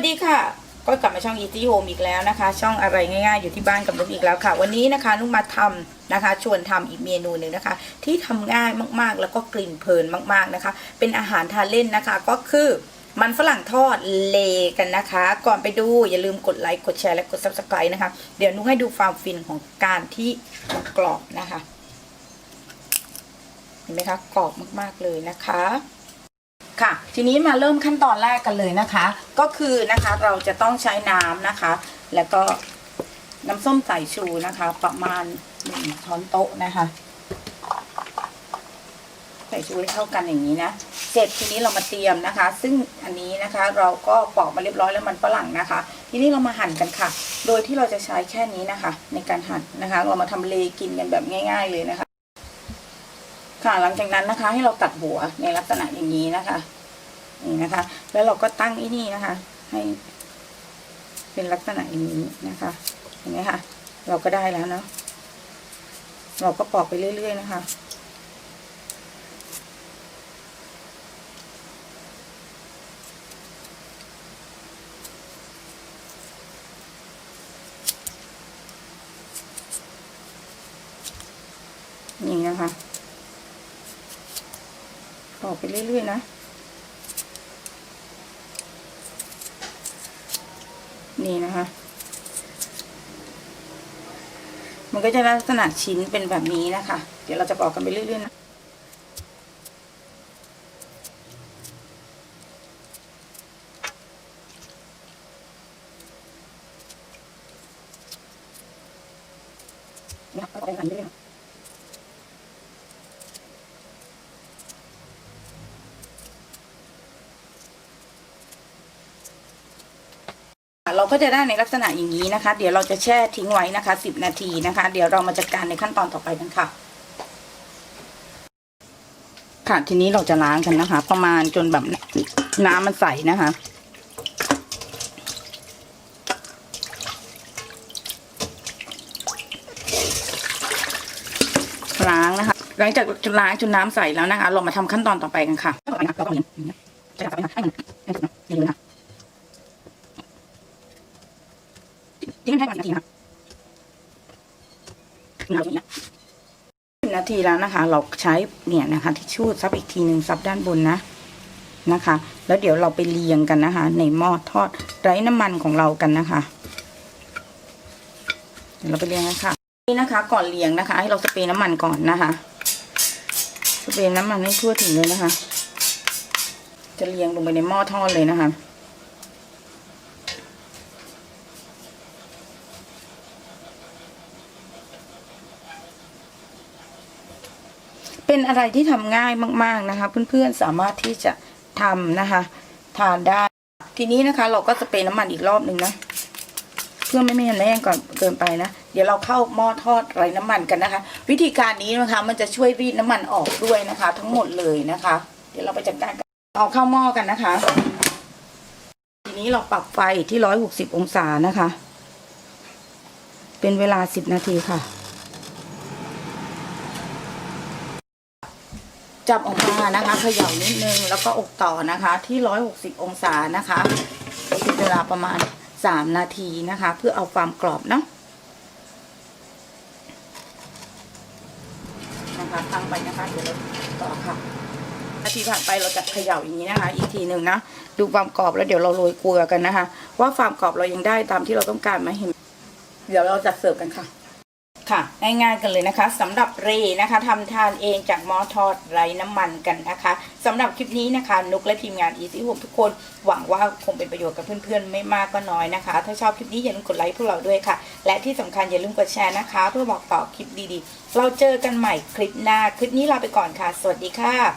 วัสดีค่ะ ก็กลับมาช่อง Easy Home อีกแล้วนะคะ ช่องอะไรง่ายๆอยู่ที่บ้านกับนุกอีกแล้วค่ะ วันนี้นะคะนุกมาทำนะคะ ชวนทำอีกเมนูหนึ่งนะคะ ที่ทำง่ายมากๆ แล้วก็กลิ่นเพลินมากๆนะคะ เป็นอาหารทานเล่นนะคะ ก็คือมันฝรั่งทอดเลกันนะคะ ก่อนไปดูอย่าลืมกดไลค์กดแชร์และกด subscribe นะคะ เดี๋ยวนุกให้ดูความฟินของการที่มันกรอบนะคะ เห็นไหมคะกรอบมากๆเลยนะคะ ค่ะ ทีนี้มาเริ่มขั้นตอนแรกกันเลยนะคะ ก็คือนะคะเราจะต้องใช้น้ำนะคะ แล้วก็น้ำส้มสายชูนะคะ ประมาณหนึ่งช้อนโต๊ะนะคะใส่ชูให้เข้ากันอย่างนี้นะ เสร็จทีนี้เรามาเตรียมนะคะ ซึ่งอันนี้นะคะ เราก็ปอกมาเรียบร้อยแล้วมันฝรั่งนะคะ ทีนี้เรามาหั่นกันค่ะ โดยที่เราจะใช้แค่นี้นะคะ ในการหั่นนะคะ เรามาทำเลกินกันแบบง่าย ๆเลยนะคะ ค่ะ หลังจากนั้นนะคะ ให้เราตัดหัวในลักษณะอย่างนี้นะคะ นี่นะคะ แล้วเราก็ตั้งไอ้นี่นะคะ ให้ เป็นลักษณะอย่างนี้นะคะเห็นไหมคะเราก็ได้แล้วเนาะเราก็ปอกไปเรื่อย ๆ นะคะนี่นะคะ ปอกไปเรื่อย ๆ นะนี่นะคะ มันก็จะลักษณะชิ้นเป็นแบบนี้นะคะ เดี๋ยวเราจะปอกกันไปเรื่อยๆนะเนี่ยก็ไปกันเรื่อย เราก็จะได้ในลักษณะอย่างนี้นะคะ เดี๋ยวเราจะแช่ทิ้งไว้นะคะสิบนาทีนะคะ เดี๋ยวเรามาจัดการในขั้นตอนต่อไปกันค่ะ ค่ะทีนี้เราจะล้างกันนะคะ ประมาณจนแบบน้ำมันใสนะคะล้างนะคะ หลังจากล้างจนน้ำใสแล้วนะคะ เรามาทำขั้นตอนต่อไปกันค่ะต่อไปนะคะเราก็เรียนจะกลับไปให้มันให้มันเยอะๆนะคะ ทิ้งให้ก่อนนาทีนะ นาทีแล้วนะคะ เราใช้เนี่ยนะคะที่ชูดซับอีกทีหนึ่งซับด้านบนนะนะคะ แล้วเดี๋ยวเราไปเรียงกันนะคะ ในหม้อทอดไร้น้ำมันของเรากันนะคะเดี๋ยวเราไปเรียงกันค่ะนี่นะคะ ก่อนเรียงนะคะ ให้เราสเปรย์น้ำมันก่อนนะคะสเปรย์น้ำมันให้ทั่วถึงเลยนะคะ จะเรียงลงไปในหม้อทอดเลยนะคะ เป็นอะไรที่ทำง่ายมาก ๆนะคะ เพื่อนๆสามารถที่จะทำนะคะ ทานได้ ทีนี้นะคะ เราก็สเปรย์น้ำมันอีกรอบหนึ่งนะเพื่อไม่ให้มันแห้งก่อนเกินไปนะ เดี๋ยวเราเข้าหม้อทอดไร้น้ำมันกันนะคะ วิธีการนี้นะคะมันจะช่วยรีดน้ำมันออกด้วยนะคะ ทั้งหมดเลยนะคะ เดี๋ยวเราไปจัดการกันเอาเข้าหม้อกันนะคะ ทีนี้เราปรับไฟที่ร้อยหกสิบองศานะคะ เป็นเวลาสิบนาทีค่ะ จับออกมานะคะเขย่านิดนึงแล้วก็อบต่อนะคะ ที่ร้อยหกสิบองศานะคะเป็นเวลาประมาณสามนาทีนะคะ เพื่อเอาความกรอบเนาะนะคะตั้งไปนะคะเดี๋ยวเราต่อค่ะนาทีผ่านไปเราจะเขย่าอย่างนี้นะคะ อีกทีหนึ่งนะดูความกรอบแล้วเดี๋ยวเราโรยเกลือกันนะคะ ว่าความกรอบเรายังได้ตามที่เราต้องการไหมเห็น เดี๋ยวเราจะเสิร์ฟกันค่ะ ค่ะง่ายๆกันเลยนะคะสำหรับเรนะคะทำทานเองจากหม้อทอดไร้น้ำมันกันนะคะสำหรับคลิปนี้นะคะ นุกและทีมงานอีซี่หทุกคนหวังว่าคงเป็นประโยชน์กับเพื่อนๆ ไม่มากก็น้อยนะคะ ถ้าชอบคลิปนี้อย่าลืมกดไลค์พวกเราด้วยค่ะ และที่สำคัญอย่าลืมกดแชร์นะคะ เพื่อบอกต่อคลิปดีๆ เราเจอกันใหม่คลิปหน้าคลิปนี้ลาไปก่อนค่ะ สวัสดีค่ะ